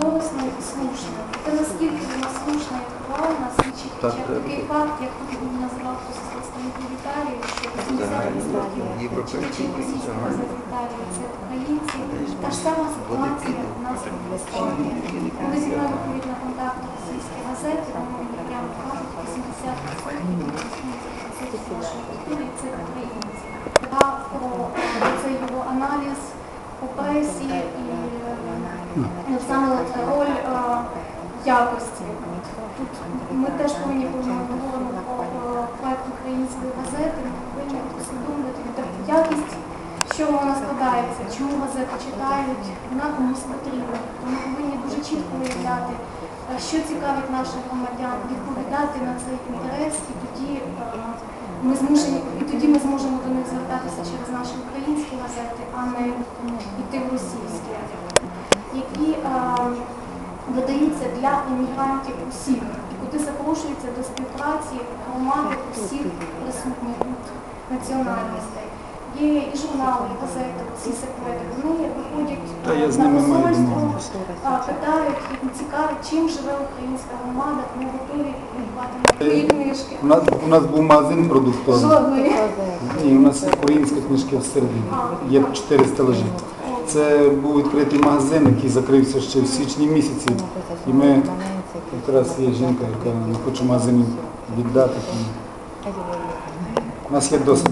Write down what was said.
доленосною і. Те, наскільки вона слушна і актуальна, свідчить Так, ще такий факт, як тут назвав хтось з представників Італії, що 80% читачів російських газет в Італії це українці. Та ж сама ситуація у нас в Естонії. Коли зі мною виходять на контакт російські газети, вони мені прямо кажуть, 80% нашої культури це українці. Про е, цей його аналіз по пресі і е, саме роль е, якості. Тут ми теж повинні, говоримо про е, проект української газети, ми повинні усвідомлювати якість, чого вона складається, чому газети читають, вона комусь потрібна. Ми повинні дуже чітко уявляти, е, що цікавить наших громадян, відповідати на цей інтерес, і тоді ми змушені, і тоді ми зможемо до них звертатися через наші українські газети, а не йти в російські, видаються для іммігрантів усіх, куди запрошуються до співпраці громади усіх присутніх тут національностей. Є і журнали, і газети, ці секрети. Вони виходять на посольство, питають, їх цікавить, чим живе українська громада, тому готові мої книжки. У нас, у нас був магазин продуктовий. Жодної. Ні, у нас українська книжка всередині. Є чотири стелажі. Це був відкритий магазин, який закрився ще в січні місяці. І ми якраз є жінка, яка не хоче магазин віддати. У нас є досвід.